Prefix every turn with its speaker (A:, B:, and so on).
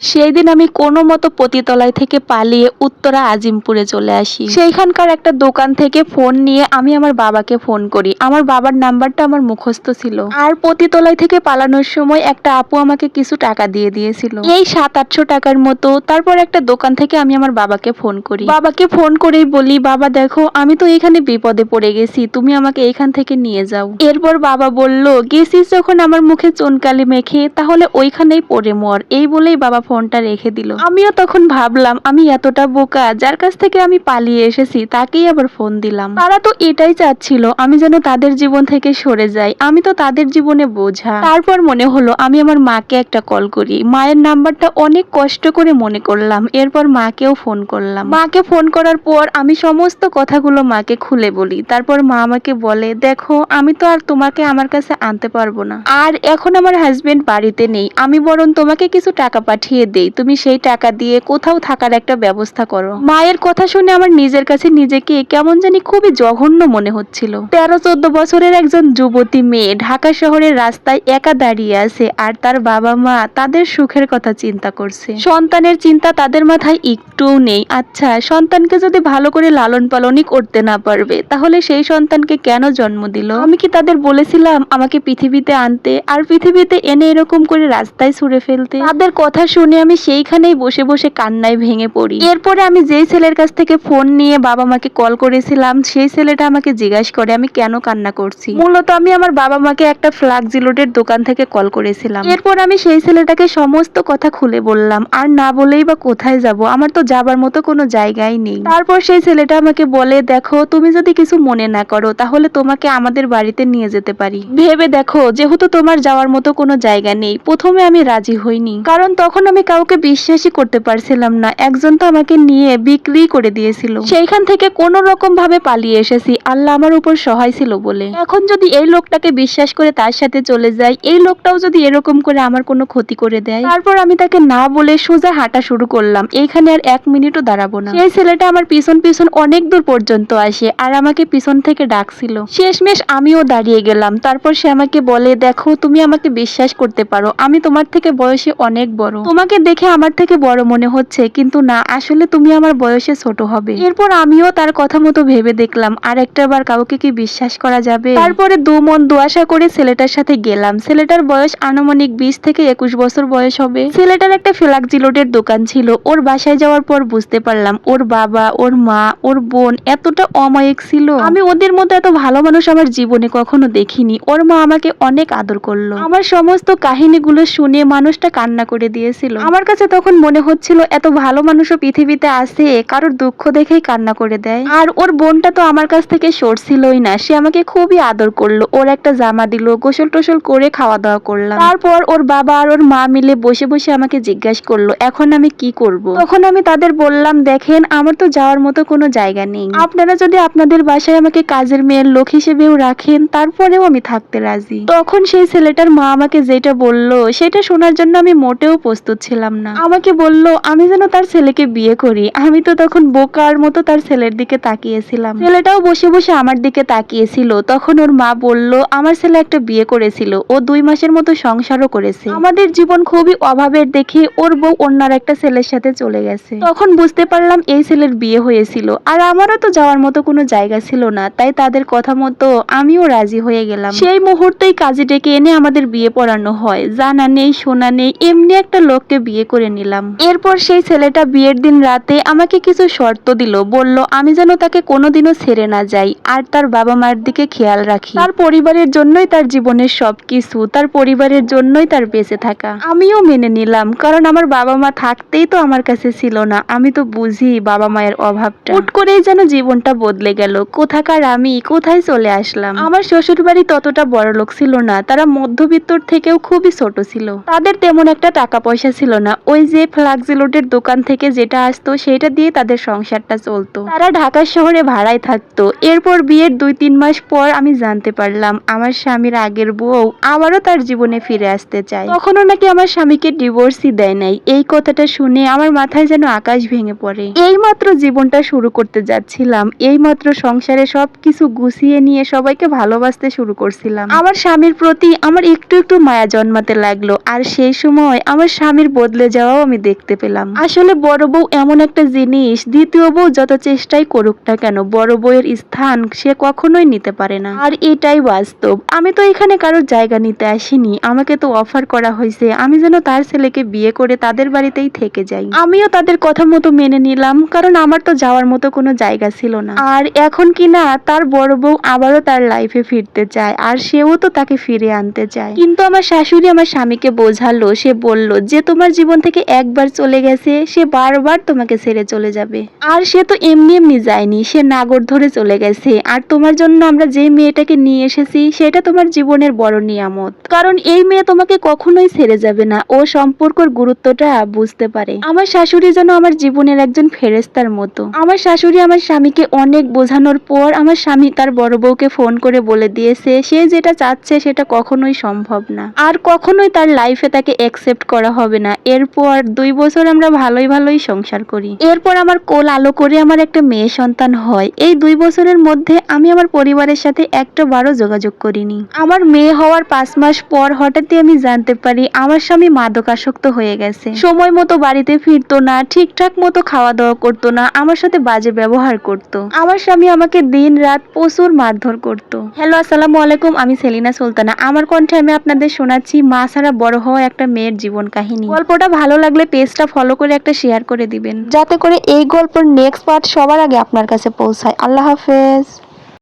A: সেই দিন আমি কোনো মতো পতিতলায় থেকে পালিয়ে উত্তরা আজিমপুরে চলে আসি। সেইখানকার একটা দোকান থেকে ফোন নিয়ে আমি আমার বাবাকে ফোন করি। আমার বাবার নাম্বারটা আমার মুখস্থ ছিল। আর পতিতলায় থেকে পালানোর সময় একটা আপু আমাকে কিছু টাকা দিয়ে দিয়েছিল। এই সাত আটশো টাকার মতো তারপর একটা দোকান থেকে আমি আমার বাবাকে ফোন করি। বাবাকে ফোন করেই বলি, বাবা, দেখো, আমি তো এখানে বিপদে পড়ে গেছি। তুমি আমাকে এখান থেকে নিয়ে যাও। এরপর বাবা বলল, গেছিস যখন আমার মুখে চুনকালি মেখে, তাহলে ওইখানেই পড়ে মর। এই বলেই বাবা ফোনটা রেখে দিল। আমিও তখন ভাবলাম, আমি এতটা বোকা, যার কাছ থেকে আমি পালিয়ে এসেছি, তাকেই আবার ফোন দিলাম। তারা তো এটাই চাচ্ছিল, আমি যেন তাদের জীবন থেকে সরে যাই। আমি তো তাদের জীবনে বোঝা। তারপর মনে হলো, আমি আমার মাকে একটা কল করি। মায়ের নাম্বারটা অনেক কষ্ট করে মনে করলাম, এরপর মাকেও ফোন করলাম। মাকে ফোন করার পর আমি সমস্ত কথাগুলো মাকে খুলে বলি। তারপর মা আমাকে বলে, দেখো, আমি তো আর তোমাকে আমার কাছে আনতে পারব না। আর এখন আমার হাজবেন্ড বাড়িতে নেই। আমি বরং তোমাকে কিছু টাকা পাঠিয়ে দেই। তুমি সেই টাকা দিয়ে কোথাও থাকার একটা ব্যবস্থা করো। মায়ের কথা শুনে আমার নিজের কাছে নিজেকে কেমন জানি খুবই জঘন্য মনে হচ্ছিল। তেরো, চোদ্দ বছরের একজন যুবতী মেয়ে ঢাকা শহরের রাস্তায় একা দাঁড়িয়ে আছে আর তার বাবা মা তাদের সুখের কথা চিন্তা করছে। সন্তানের চিন্তা তাদের মাথায় একটুও নেই। আচ্ছা সন্তানকে যদি ভালো করে লালন পালনই করতে না পারবে, তাহলে সেই সন্তানকে কেন জন্ম দিল? আমি কি তাদের বলেছিলাম আমাকে পৃথিবীতে আনতে, আর পৃথিবীতে এনে এরকম করে রাস্তায় ছুড়ে ফেলতে? তাদের কথা শুনে আমি সেইখানেই বসে বসে কান্নায় ভেঙে পড়ি। এরপরে আমি যেই ছেলের কাছ থেকে ফোন নিয়ে বাবা মাকে কল করেছিলাম, সেই ছেলেটা আমাকে জিজ্ঞাসা করে, আমি কেন কান্না করছি? মূলত আমি আমার বাবা মাকে একটা ফ্লাগ জিলোটের দোকান থেকে কল করেছিলাম। এরপর আমি সেই ছেলেটাকে সমস্ত কথা খুলে বললাম, আর না বলেই বা কোথায় যাব? আমার তো যাবার মতো কোনো জায়গাই নেই। তারপর সেই ছেলেটা আমাকে বলে, দেখো, তুমি যদি কিছু মনে না করো, তাহলে তোমাকে আমাদের বাড়িতে নিয়ে যেতে পারি। ভেবে দেখো, যেহেতু তোমার যাওয়ার মতো কোনো জায়গা নেই, প্রথমে আমি রাজি হইনি। কারণ তখন আমি কাউকে বিশ্বাসই করতে পারছিলাম না। একজন তো আমাকে নিয়ে বিক্রি করে দিয়েছিল। সেইখান থেকে কোনো রকম ভাবে পালিয়ে এসেছি। আল্লাহ আমার উপর সহায় ছিল বলে। এখন যদি এই লোকটাকে বিশ্বাস করে তার সাথে চলে যাই, এই লোকটাও যদি এরকম করে আমার কোনো ক্ষতি করে দেয়, তারপর আমি তাকে না বলে সোজা হাঁটা শুরু করলাম। এইখানে আর এক মিনিটও দাঁড়াবো না। সেই ছেলেটা আমার পিছন পিছন অনেক দূর পর্যন্ত আসে আর আমাকে পিছন থেকে ডাকছিল। শেষমেশ আমিও দাঁড়িয়ে গেলাম। তারপর সে আমাকে বলে, দেখো, তুমি আমাকে বিশ্বাস করতে পারো। আমি তোমার থেকে বয়সে অনেক বড়। তোমাকে দেখে আমার থেকে বড় মনে হচ্ছে, কিন্তু না, আসলে তুমি আমার বয়সে ছোট হবে। এরপর আমিও তার কথা মতো ভেবে দেখলাম, আর একটা বার কাউকে কি বিশ্বাস করা যাবে? তারপরে দু মন দুয়াশা করে ছেলেটার সাথে গেলাম। ছেলেটার বয়স আনুমানিক বিশ থেকে একুশ বছর বয়স হবে। ছেলেটার একটা ফ্লাক জিলোটের দোকান ছিল, ওর বাসায় যাওয়ার পর বুঝতে পারলাম, ওর বাবা, ওর মা, ওর বোন এতটা অমায়িক ছিল। আমি ওদের মতো এত ভালো মানুষ আমার জীবনে কখনো দেখিনি। ওর মা আমাকে অনেক আদর করল। আমার সমস্ত কাহিনীগুলো শুনে মানুষটা কান্না করে দিয়েছিল। আমার কাছে তখন মনে হচ্ছিল এত ভালো মানুষও পৃথিবীতে আছে, কারোর দুঃখ দেখেই কান্না করে দেয়। আর ওর বোনটা তো আমার কাছ থেকে সরছিলই না, সে আমাকে খুবই আদর করল। ওর একটা জামা দিল, গোসল টোসল করে খাওয়া দাওয়া করলাম। তারপর ওর বাবা আর ওর মা মিলে বসে বসে আমাকে জিজ্ঞাসা করল, এখন আমি কি করব? তখন আমি তাদের বললাম, দেখেন, আমার তো যাওয়ার মতো কোনো জায়গা নেই। আপনারা যদি আপনাদের বাসায় আমাকে কাজের মেয়ের লোক হিসেবেও রাখেন, তারপরেও আমি থাকতে রাজি। তখন সেই ছেলেটার মা আমাকে যেটা বলল, সেটা শোনার জন্য আমি মোটেও প্রস্তুত না। আমাকে বলল, আমি যেন তার ছেলেকে বিয়ে করি। আমি তো তখন বোকার মতো তার ছেলের দিকে তাকিয়েছিলাম। ছেলেটাও বসে বসে আমার দিকে তাকিয়েছিল। তখন ওর মা বলল, আমার ছেলে একটা বিয়ে করেছিল। ও দুই মাসের মতো সংসারও করেছে। আমাদের জীবন খুবই অভাবের দেখে ওর বউ অন্যার একটা ছেলের সাথে চলে গেছে। তখন বুঝতে পারলাম এই ছেলের বিয়ে হয়েছিল। আর আমারও তো যাওয়ার মতো কোনো জায়গা ছিল না। তাই তাদের কথা মতো আমিও রাজি হয়ে গেলাম। সেই মুহূর্তেই কাজে ডেকে এনে আমাদের বিয়ে পড়ানো হয়। জানা নেই, শোনা নেই, এমনি একটা লোককে বিয়ে করে নিলাম। এরপর সেই ছেলেটা বিয়ের দিন রাতে আমাকে কিছু শর্ত দিল। বলল, আমি যেন তাকে কোনোদিনও ছেড়ে না যাই আর তার বাবা মার দিকে খেয়াল রাখি। তার পরিবারের জন্যই তার জীবনের সবকিছু, তার পরিবারের জন্যই তার বেঁচে থাকা। আমিও মেনে নিলাম, কারণ আমার বাবা মা থাকতেই তো আমার কাছে ছিল না। আমি তো বুঝি বাবা মায়ের অভাবটা। হুট করেই যেন জীবনটা বদলে গেল। কোথাকার আমি, কোথায় চলে আসলাম? আমার শ্বশুর বাড়ি ততটা বড় লোক ছিল না। তারা মধ্যবিত্তর থেকেও খুবই ছোট ছিল। তাদের তেমন একটা টাকা পয়সা ছিল না। ওই যে ফ্লাক্সিলোডের দোকান থেকে যেটা আসতো, সেটা দিয়ে তাদের সংসারটা চলতো। তারা ঢাকা শহরে ভাড়ায় থাকতো। এরপর বিয়ের দুই তিন মাস পর আমি জানতে পারলাম, আমার স্বামীর আগের বউ আবারও তার জীবনে ফিরে আসতে চায়। তখনও নাকি আমার স্বামীকে ডিভোর্সই দেয় নাই। এই কথাটা শুনে আমার মাথায় যেন আকাশ ভেঙে পড়ে। এই মাত্র জীবনটা শুরু করতে যাচ্ছিলাম। এইমাত্র সংসারে সবকিছু গুছিয়ে নিয়ে সবাইকে ভালোবাসতে শুরু করছিলাম। আমার স্বামীর প্রতি আমার একটু একটু মায়া জন্মাতে লাগল। আর সেই সময় আমার স্বামীর বদলে যাওয়াও আমি দেখতে পেলাম। আসলে বড় বউ এমন একটা জিনিস, দ্বিতীয় বউ যত চেষ্টাই করুক না কেন, বড় বউয়ের স্থান সে কখনোই নিতে পারে না। আর এটাই বাস্তব। আমি তো এখানে কারোর জায়গা নিতে আসিনি, আমাকে তো অফার করা হয়েছে। আমি যেন তার ছেলেকে বিয়ে করে তাদের বাড়িতেই থেকে যাই। আমিও তাদের কথা মতো মেনে নিলাম, কারণ আমার তো যাওয়ার মতো কোনো জায়গা ছিল না। আর এখন কি না, তার বড় বউ আবারও তার লাইফে ফিরতে চায়, আর সেও তো তাকে ফিরে আনতে চায়। কিন্তু আমার শাশুড়ি আমার স্বামীকে বোঝালো, সে বলল যে তোমার জীবন থেকে একবার চলে গেছে, সে বারবার তোমাকে ছেড়ে চলে যাবে। আর সে তো এমনি এমনি যায়নি, সে নাগর ধরে চলে গেছে। আর তোমার জন্য আমরা যে মেয়েটাকে নিয়ে এসেছি, সেটা তোমার জীবনের বড় নিয়ামত। কারণ এই মেয়ে তোমাকে কখনোই ছেড়ে যাবে না, ও সম্পর্কর গুরুত্বটা বুঝতে পারে। আমার শাশুড়ি যেন আমার জীবনের একজন ফেরেস্তার মতো। আমার শাশুড়ি আমার স্বামীকে অনেক বোঝানোর পর আমার স্বামী তার বড় বউকে ফোন করে বলে দিয়েছে, সে যেটা চাচ্ছে সেটা কখনোই সম্ভব না। আর কখনোই তার লাইফে তাকে অ্যাকসেপ্ট করা হবে না, এরপর দুই বছর আমরা ভালোই ভালোই সংসার করি। এরপর আমার কোল আলো করে আমার একটা মেয়ে সন্তান হয়। এই দুই বছরের মধ্যে আমি আমার পরিবারের সাথে একটা বারও যোগাযোগ করিনি। আমার মেয়ে হওয়ার পাঁচ মাস পর হঠাৎই আমি জানতে পারি আমার স্বামী মাদকাসক্ত হয়ে গেছে। সময় মতো বাড়িতে ফিরতো না, ঠিকঠাক মতো খাওয়া দাওয়া করতো না, আমার সাথে বাজে ব্যবহার করত। আমার স্বামী আমাকে দিন রাত প্রচুর মারধর করত। হ্যালো, আসসালামু আলাইকুম, আমি সেলিনা সুলতানা। আমার কণ্ঠে আমি আপনাদের শোনাচ্ছি মা ছাড়া বড় হওয়া একটা মেয়ের জীবন কাহিনী। গল্পটা ভালো লাগলে পেজটা ফলো করে একটা শেয়ার করে দিবেন। যাতে করে এই গল্পের নেক্সট পার্ট সবার আগে আপনার কাছে পৌঁছায়। আল্লাহ হাফেজ।